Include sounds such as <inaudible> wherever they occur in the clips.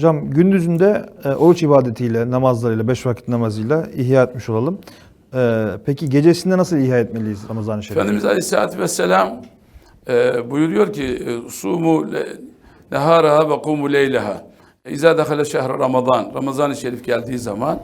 Hocam gündüzünde e, oruç ibadetiyle, namazlarıyla, beş vakit namazıyla ihya etmiş olalım. E, peki gecesinde nasıl ihya etmeliyiz Ramazan-ı Şerif'i? Efendimiz Aleyhisselatü Vesselam e, buyuruyor ki e, sumu neharaha ve kumu leyleha. İzâ dehale şehre Ramazan. Ramazan-ı Şerif geldiği zaman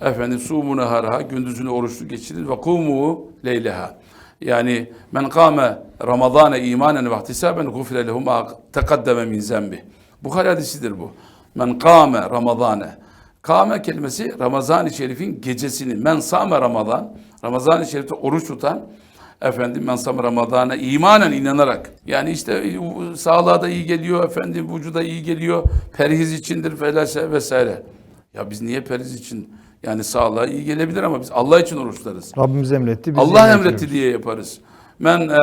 efendim sumu neharaha gündüzünü oruçlu geçirin ve kumu leyleha. Yani men kâme Ramazane imanen ve ihtisaben gufire lehu ma tekaddeme min zembi. Bukhari hadisidir bu. Men kâme Ramazane. Kâme kelimesi Ramazan-ı Şerif'in gecesini. Men sâme Ramazan. Ramazan-ı Şerif'te oruç tutan efendim men sâme Ramazan'a imanen inanarak. Yani işte e, sağlığa da iyi geliyor efendim vücuda iyi geliyor. Perhiz içindir felase vesaire. Ya biz niye perhiz için yani sağlığa iyi gelebilir ama biz Allah için oruçlarız. Rabbimiz emretti. biz Allah emretti diye yaparız. Men e,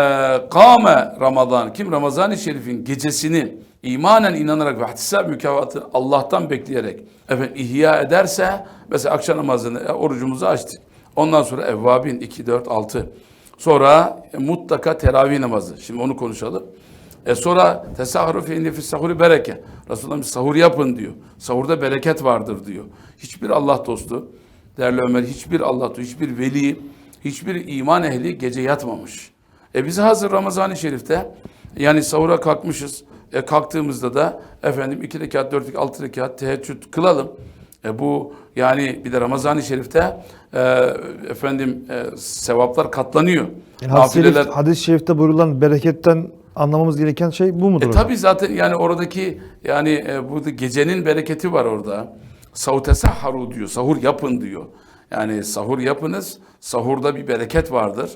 kâme Ramazan kim Ramazan-ı Şerif'in gecesini imanen inanarak ve ihtisab mükafatını Allah'tan bekleyerek efendim ihya ederse mesela akşam namazını e, orucumuzu açtık. Ondan sonra evvabin 2 4 6. Sonra e, mutlaka teravih namazı. Şimdi onu konuşalım. E sonra tesahuru fe inne sahuri bereke. Resulullah sahur yapın diyor. Sahurda bereket vardır diyor. Hiçbir Allah dostu, değerli Ömer, hiçbir Allah dostu, hiçbir veli, hiçbir iman ehli gece yatmamış. E biz hazır Ramazan-ı Şerif'te yani sahura kalkmışız. E kalktığımızda da efendim iki rekat, dört rekat, altı rekat teheccüd kılalım. E bu yani bir de Ramazan-ı Şerif'te e, efendim e, sevaplar katlanıyor. Yani Nafileler- hadis-i şerifte buyurulan bereketten anlamamız gereken şey bu mudur? e hocam? tabi zaten yani oradaki yani e, burada gecenin bereketi var orada. Savute sahharu diyor. Sahur yapın diyor. Yani sahur yapınız. Sahurda bir bereket vardır.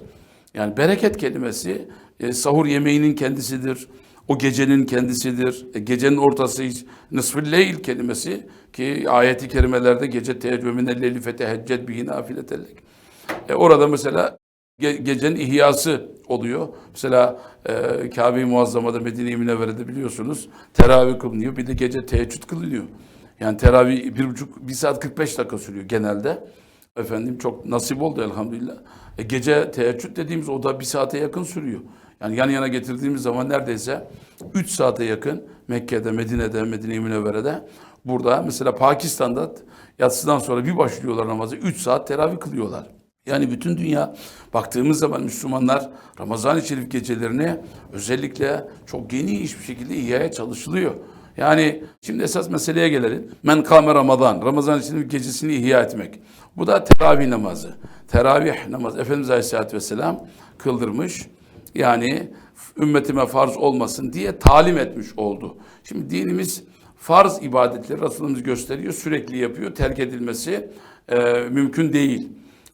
Yani bereket kelimesi e, sahur yemeğinin kendisidir. O gecenin kendisidir. E, gecenin ortası nısfı leyl kelimesi ki ayeti kerimelerde gece teheccüdüne leyli fetehecced bihi nafiletellek. E, orada mesela ge- gecenin ihyası oluyor. Mesela e, Kabe-i Muazzama'da Medine-i Münevvere'de biliyorsunuz teravih kılınıyor. Bir de gece teheccüd kılınıyor. Yani teravih bir buçuk, bir saat 45 dakika sürüyor genelde. Efendim çok nasip oldu elhamdülillah. E, gece teheccüd dediğimiz o da bir saate yakın sürüyor. Yani yan yana getirdiğimiz zaman neredeyse 3 saate yakın Mekke'de, Medine'de, Medine-i Münevvere'de. Burada mesela Pakistan'da yatsıdan sonra bir başlıyorlar namazı 3 saat teravih kılıyorlar. Yani bütün dünya baktığımız zaman Müslümanlar Ramazan-ı Şerif gecelerini özellikle çok geniş bir şekilde ihyaya çalışılıyor. Yani şimdi esas meseleye gelelim. Men kâme Ramazan. Ramazan-ı Şerif gecesini ihya etmek. Bu da teravih namazı. Teravih namazı. Efendimiz Aleyhisselatü Vesselam kıldırmış. Yani ümmetime farz olmasın diye talim etmiş oldu. Şimdi dinimiz farz ibadetleri Resulümüz gösteriyor. Sürekli yapıyor. Terk edilmesi e, mümkün değil.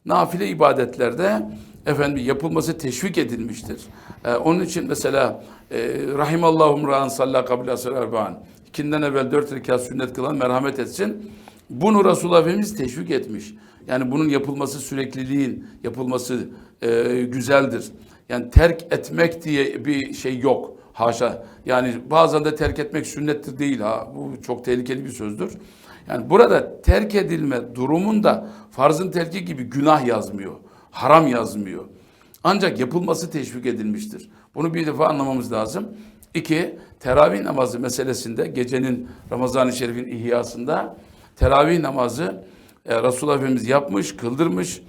Nafile ibadetlerde efendim yapılması teşvik edilmiştir. Ee, onun için mesela e, rahimallahu ra'an salla kabile erba'an. İkinden evvel dört rekat sünnet kılan merhamet etsin. Bunu Resulullah Efendimiz teşvik etmiş. Yani bunun yapılması sürekliliğin yapılması e, güzeldir. Yani terk etmek diye bir şey yok. Haşa. Yani bazen de terk etmek sünnettir değil ha. Bu çok tehlikeli bir sözdür. Yani burada terk edilme durumunda farzın terki gibi günah yazmıyor. Haram yazmıyor. Ancak yapılması teşvik edilmiştir. Bunu bir defa anlamamız lazım. İki, teravih namazı meselesinde gecenin Ramazan-ı Şerif'in ihyasında teravih namazı e, Resulullah Efendimiz yapmış, kıldırmış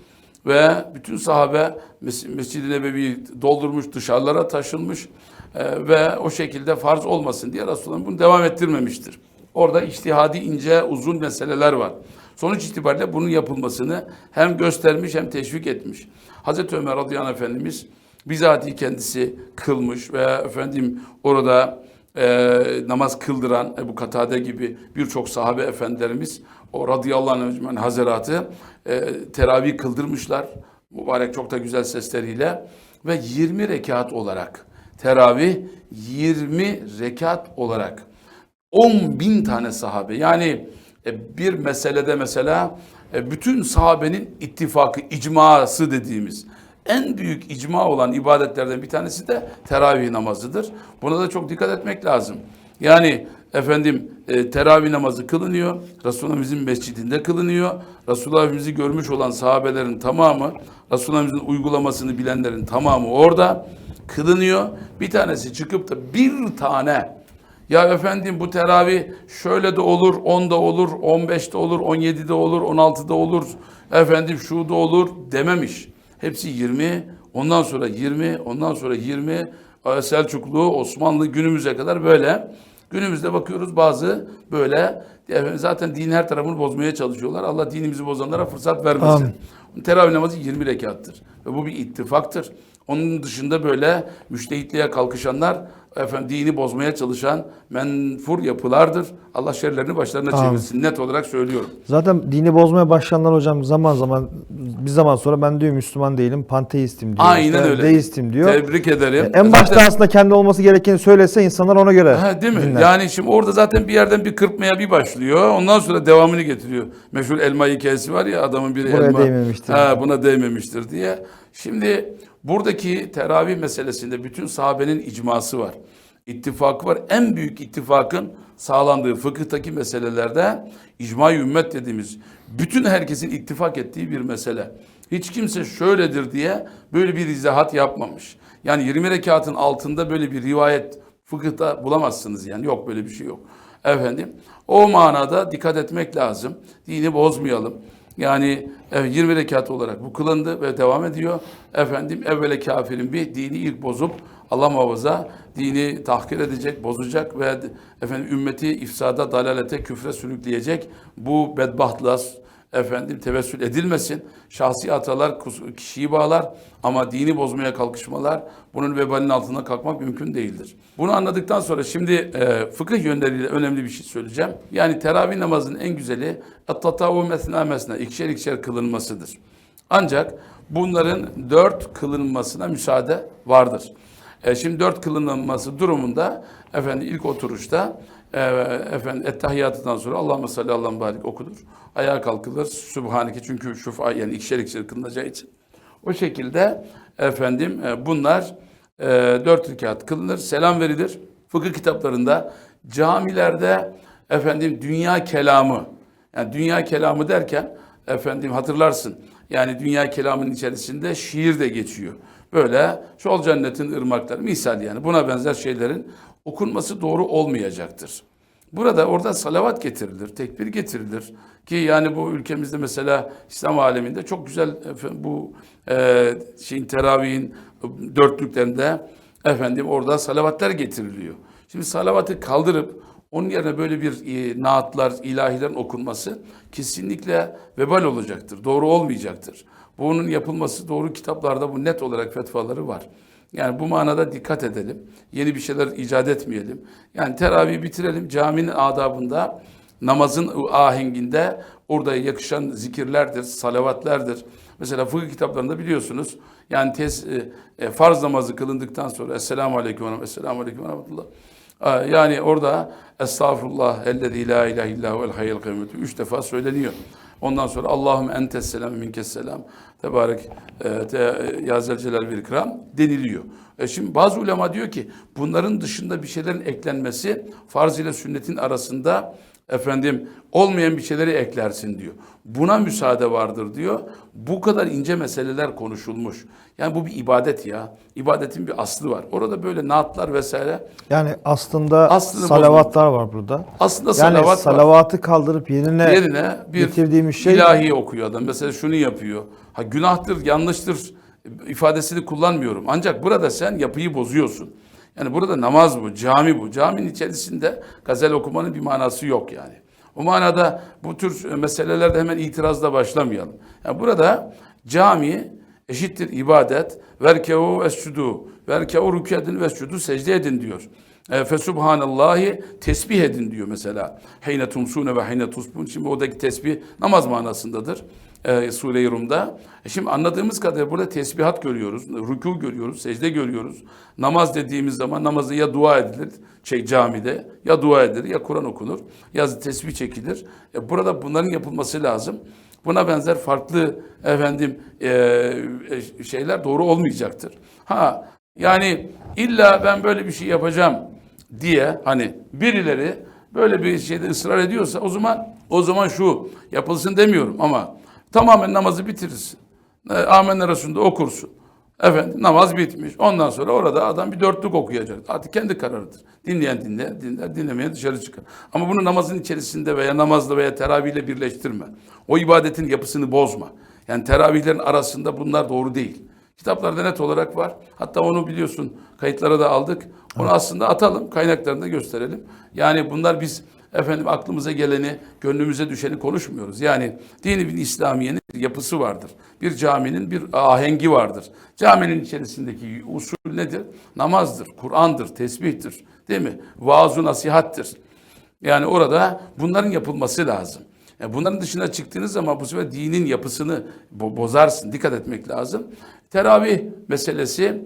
ve bütün sahabe Mes- Mescid-i Nebevi'yi doldurmuş, dışarılara taşınmış e, ve o şekilde farz olmasın diye Resulullah bunu devam ettirmemiştir. Orada içtihadi ince, uzun meseleler var. Sonuç itibariyle bunun yapılmasını hem göstermiş hem teşvik etmiş. Hazreti Ömer radıyallahu Efendimiz bizatihi kendisi kılmış ve efendim orada e, namaz kıldıran Ebu Katade gibi birçok sahabe efendilerimiz o radıyallahu anh ecmaîn hazaratı e, teravih kıldırmışlar. Mübarek çok da güzel sesleriyle ve 20 rekat olarak teravih 20 rekat olarak 10 bin tane sahabe yani e, bir meselede mesela e, bütün sahabenin ittifakı, icması dediğimiz en büyük icma olan ibadetlerden bir tanesi de teravih namazıdır. Buna da çok dikkat etmek lazım. Yani efendim e, teravih namazı kılınıyor. Resulullah'ımızın mescidinde kılınıyor. Resulullah'ımızı görmüş olan sahabelerin tamamı, Resulullah'ımızın uygulamasını bilenlerin tamamı orada kılınıyor. Bir tanesi çıkıp da bir tane Ya efendim bu teravih şöyle de olur, 10'da olur, 15'te olur, 17'de olur, 16'da olur, efendim şu da olur dememiş. Hepsi 20, ondan sonra 20, ondan sonra 20, e, Selçuklu, Osmanlı günümüze kadar böyle. Günümüzde bakıyoruz bazı böyle zaten din her tarafını bozmaya çalışıyorlar. Allah dinimizi bozanlara fırsat vermesin. Amin. Teravih namazı 20 rekattır. Ve bu bir ittifaktır. Onun dışında böyle müştehitliğe kalkışanlar efendim dini bozmaya çalışan menfur yapılardır. Allah şerlerini başlarına Amin. çevirsin. Net olarak söylüyorum. Zaten dini bozmaya başlayanlar hocam zaman zaman bir zaman sonra ben diyor Müslüman değilim, panteistim diyor. Aynen işte, öyle. Deistim diyor. Tebrik ederim. En başta Zaten- aslında kendi olması gerekeni söylese insanlar ona göre Ha, değil mi? dinler. Yani şimdi orada zaten bir yerden bir kırpmaya bir başlıyor. Ondan sonra devamını getiriyor. Meşhur elma hikayesi var ya adamın biri Buraya elma değmemiştir. Ha, buna değmemiştir diye. Şimdi buradaki teravih meselesinde bütün sahabenin icması var. İttifakı var. En büyük ittifakın sağlandığı fıkıhtaki meselelerde icma ümmet dediğimiz bütün herkesin ittifak ettiği bir mesele. Hiç kimse şöyledir diye böyle bir izahat yapmamış. Yani 20 rekatın altında böyle bir rivayet fıkıhta bulamazsınız yani yok böyle bir şey yok. Efendim o manada dikkat etmek lazım. Dini bozmayalım. Yani e, 20 rekat olarak bu kılındı ve devam ediyor. Efendim evvele kafirin bir dini ilk bozup Allah muhafaza dini tahkir edecek, bozacak ve efendim ümmeti ifsada, dalalete, küfre sürükleyecek bu bedbahtlığa efendim tevessül edilmesin. Şahsi hatalar kişiyi bağlar ama dini bozmaya kalkışmalar bunun vebalinin altında kalkmak mümkün değildir. Bunu anladıktan sonra şimdi e, fıkıh yönleriyle önemli bir şey söyleyeceğim. Yani teravih namazının en güzeli et-tatavu mesna mesna ikişer ikişer kılınmasıdır. Ancak bunların dört kılınmasına müsaade vardır. E, şimdi dört kılınması durumunda efendim ilk oturuşta e, efendim ettehiyatından sonra Allahümme salli Allah'ın barik okunur. Ayağa kalkılır. Sübhaneke çünkü şufa yani ikişer ikişer kılınacağı için. O şekilde efendim e, bunlar e, dört rekat kılınır. Selam verilir. Fıkıh kitaplarında camilerde efendim dünya kelamı yani dünya kelamı derken efendim hatırlarsın. Yani dünya kelamının içerisinde şiir de geçiyor. Böyle şol cennetin ırmakları misal yani buna benzer şeylerin okunması doğru olmayacaktır. Burada orada salavat getirilir, tekbir getirilir ki yani bu ülkemizde mesela İslam aleminde çok güzel bu e, şeyin teravihin dörtlüklerinde efendim orada salavatlar getiriliyor. Şimdi salavatı kaldırıp onun yerine böyle bir e, naatlar, ilahilerin okunması kesinlikle vebal olacaktır. Doğru olmayacaktır. Bunun yapılması doğru kitaplarda bu net olarak fetvaları var. Yani bu manada dikkat edelim. Yeni bir şeyler icat etmeyelim. Yani teravih bitirelim. Caminin adabında, namazın ahenginde orada yakışan zikirlerdir, salavatlerdir. Mesela fıkıh kitaplarında biliyorsunuz yani tez, e, e, farz namazı kılındıktan sonra Esselamu Aleyküm ve Esselamu Aleyküm ve. Aa, Yani orada Estağfurullah ellezî la ilahe illa huvel hayyul kayyum üç defa söyleniyor. Ondan sonra Allahümme entes selam minkes selam tebarek e, te, bir ikram deniliyor. E şimdi bazı ulema diyor ki bunların dışında bir şeylerin eklenmesi farz ile sünnetin arasında efendim olmayan bir şeyleri eklersin diyor. Buna müsaade vardır diyor. Bu kadar ince meseleler konuşulmuş. Yani bu bir ibadet ya. İbadetin bir aslı var. Orada böyle naatlar vesaire Yani aslında Aslını salavatlar var burada. aslında Yani salavat var. salavatı kaldırıp yerine, yerine bir getirdiğimiz şey ilahi okuyor adam. Mesela şunu yapıyor. Ha günahtır, yanlıştır ifadesini kullanmıyorum. Ancak burada sen yapıyı bozuyorsun. Yani burada namaz bu, cami bu. Caminin içerisinde gazel okumanın bir manası yok yani. O manada bu tür meselelerde hemen itirazla başlamayalım. Yani burada cami eşittir ibadet. Verkevu vescudu. Verkevu rükû edin vescudu secde edin diyor. E, Fesubhanallahi tesbih edin diyor mesela. Heyne tumsune ve heyne tusbun. Şimdi oradaki tesbih namaz manasındadır. E, Sure-i Rum'da. E şimdi anladığımız kadarıyla burada tesbihat görüyoruz. Rükû görüyoruz. Secde görüyoruz. Namaz dediğimiz zaman namazı ya dua edilir şey camide ya dua edilir ya Kur'an okunur ya tesbih çekilir. E, burada bunların yapılması lazım. Buna benzer farklı efendim e, e, şeyler doğru olmayacaktır. Ha yani illa ben böyle bir şey yapacağım diye hani birileri böyle bir şeyde ısrar ediyorsa o zaman o zaman şu yapılsın demiyorum ama tamamen namazı bitirirsin. E, Amenna Resulü'nde okursun. Efendim namaz bitmiş. Ondan sonra orada adam bir dörtlük okuyacak. Artık kendi kararıdır. Dinleyen dinler, dinler, dinlemeyen dışarı çıkar. Ama bunu namazın içerisinde veya namazla veya teravihle birleştirme. O ibadetin yapısını bozma. Yani teravihlerin arasında bunlar doğru değil. Kitaplarda net olarak var. Hatta onu biliyorsun kayıtlara da aldık. Onu aslında atalım, kaynaklarını da gösterelim. Yani bunlar biz efendim aklımıza geleni, gönlümüze düşeni konuşmuyoruz. Yani dini bir İslamiyenin bir yapısı vardır. Bir caminin bir ahengi vardır. Caminin içerisindeki usul nedir? Namazdır, Kur'an'dır, tesbihtir. Değil mi? Vaaz-ı nasihattir. Yani orada bunların yapılması lazım. Yani bunların dışına çıktığınız zaman bu sefer dinin yapısını bo- bozarsın. Dikkat etmek lazım. Teravih meselesi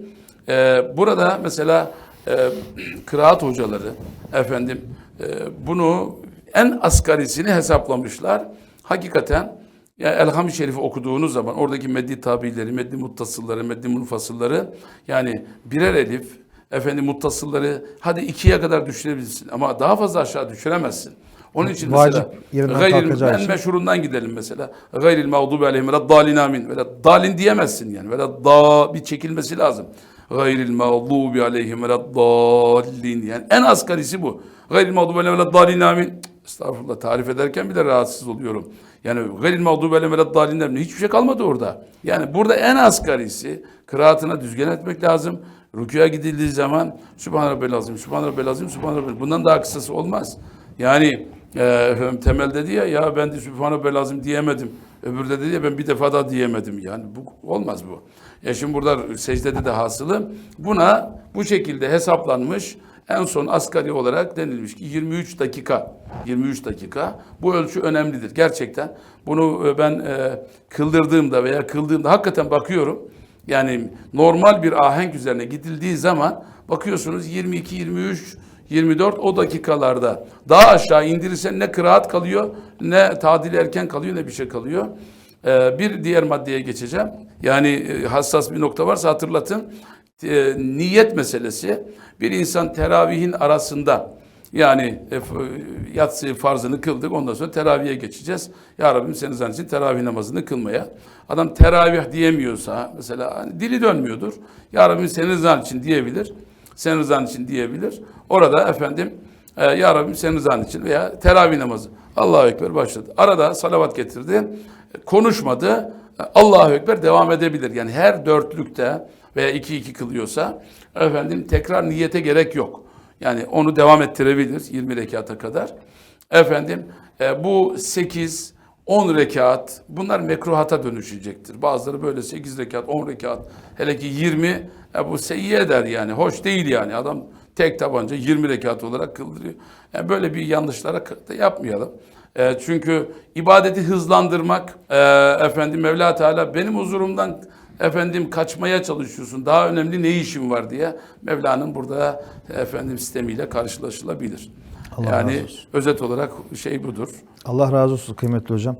e, burada mesela e, <clears throat> kıraat hocaları efendim e, bunu en asgarisini hesaplamışlar. Hakikaten ya Elham-ı Şerif'i okuduğunuz zaman oradaki meddi tabileri, meddi muttasılları, meddi munfasılları yani birer elif, efendim muttasılları hadi ikiye kadar düşürebilirsin ama daha fazla aşağı düşüremezsin. Onun için Vacip mesela gayril, kalkacağı en için. meşhurundan gidelim mesela. Gayril mağdubi aleyhim ve dalin amin. Ve dalin diyemezsin yani. Ve da bir çekilmesi lazım. Gayril mağdubi aleyhim ve dalin yani. En asgarisi bu. Gayril mağdubi aleyhim ve dalin amin. Estağfurullah tarif ederken bile rahatsız oluyorum. Yani gayril mağdubi aleyhim ve dalin. Hiçbir şey kalmadı orada. Yani burada en asgarisi kıraatına düzgün etmek lazım. Rükuya gidildiği zaman Sübhan Rabbel Azim, Sübhan Rabbel Azim, Sübhan Rabbel Bundan daha kısası olmaz. Yani efendim, temel dedi ya ya ben de Sübhan Rabbel Azim diyemedim. Öbürü de dedi ya ben bir defa daha diyemedim. Yani bu olmaz bu. Ya şimdi burada secdede de hasılı buna bu şekilde hesaplanmış en son asgari olarak denilmiş ki 23 dakika 23 dakika bu ölçü önemlidir gerçekten. Bunu e, ben e, kıldırdığımda veya kıldığımda hakikaten bakıyorum. Yani normal bir ahenk üzerine gidildiği zaman bakıyorsunuz 22, 23, 24 o dakikalarda daha aşağı indirirsen ne kıraat kalıyor ne tadil erken kalıyor ne bir şey kalıyor. Ee, bir diğer maddeye geçeceğim. Yani e, hassas bir nokta varsa hatırlatın. Ee, niyet meselesi bir insan teravihin arasında yani e, yatsı farzını kıldık ondan sonra teravihe geçeceğiz. Ya Rabbim seni zannetsin için teravih namazını kılmaya. Adam teravih diyemiyorsa mesela hani dili dönmüyordur. Ya Rabbim senin rızan için diyebilir. Senin rızan için diyebilir. Orada efendim e, Ya Rabbim senin rızan için veya teravih namazı. Allahu Ekber başladı. Arada salavat getirdi. Konuşmadı. Allahu Ekber devam edebilir. Yani her dörtlükte veya iki iki kılıyorsa efendim tekrar niyete gerek yok. Yani onu devam ettirebilir 20 rekata kadar. Efendim e, bu 8 10 rekat bunlar mekruhata dönüşecektir. Bazıları böyle 8 rekat 10 rekat hele ki 20 e, bu seyyi eder yani. Hoş değil yani adam tek tabanca 20 rekat olarak kıldırıyor. Yani böyle bir yanlışlara da yapmayalım. E, çünkü ibadeti hızlandırmak e, efendim Mevla Teala benim huzurumdan efendim kaçmaya çalışıyorsun. Daha önemli ne işin var diye Mevla'nın burada efendim sistemiyle karşılaşılabilir. Allah yani razı olsun. özet olarak şey budur. Allah razı olsun kıymetli hocam.